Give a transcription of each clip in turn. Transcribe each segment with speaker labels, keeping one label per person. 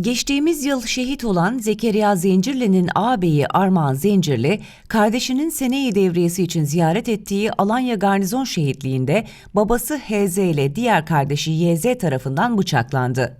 Speaker 1: Geçtiğimiz yıl şehit olan Zekeriya Zencirli'nin ağabeyi Armağan Zencirli, kardeşinin seneyi devriyesi için ziyaret ettiği Alanya Garnizon Şehitliği'nde babası HZ ile diğer kardeşi YZ tarafından bıçaklandı.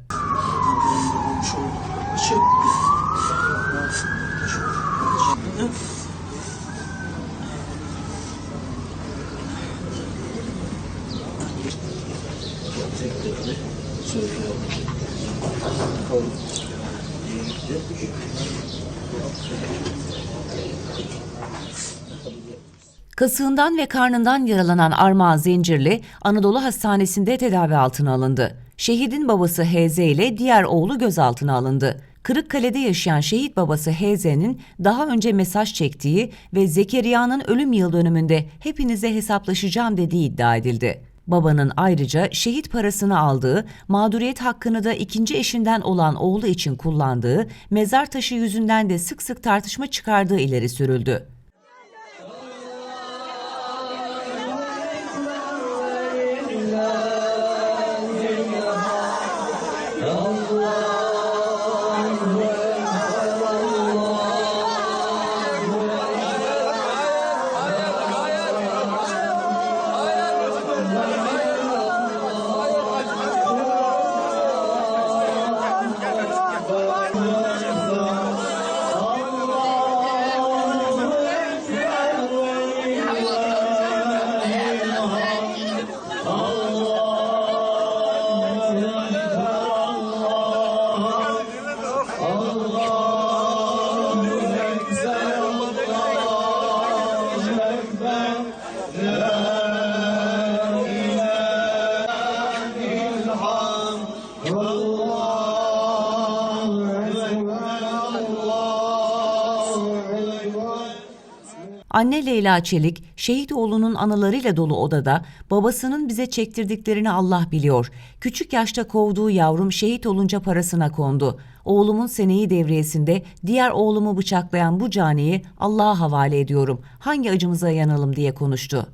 Speaker 1: Kasığından ve karnından yaralanan Armağan Zencirli, Anadolu Hastanesi'nde tedavi altına alındı. Şehidin babası HZ ile diğer oğlu gözaltına alındı. Kırıkkale'de yaşayan şehit babası HZ'nin daha önce mesaj çektiği ve Zekeriya'nın ölüm yıl dönümünde hepinize hesaplaşacağım dediği iddia edildi. Babanın ayrıca şehit parasını aldığı, mağduriyet hakkını da ikinci eşinden olan oğlu için kullandığı, mezar taşı yüzünden de sık sık tartışma çıkardığı ileri sürüldü. لا إله إلا الحق Anne Leyla Çelik, şehit oğlunun anılarıyla dolu odada babasının bize çektirdiklerini Allah biliyor. Küçük yaşta kovduğu yavrum şehit olunca parasına kondu. Oğlumun seneyi devriyesinde diğer oğlumu bıçaklayan bu caniyi Allah'a havale ediyorum. Hangi acımıza yanalım diye konuştu.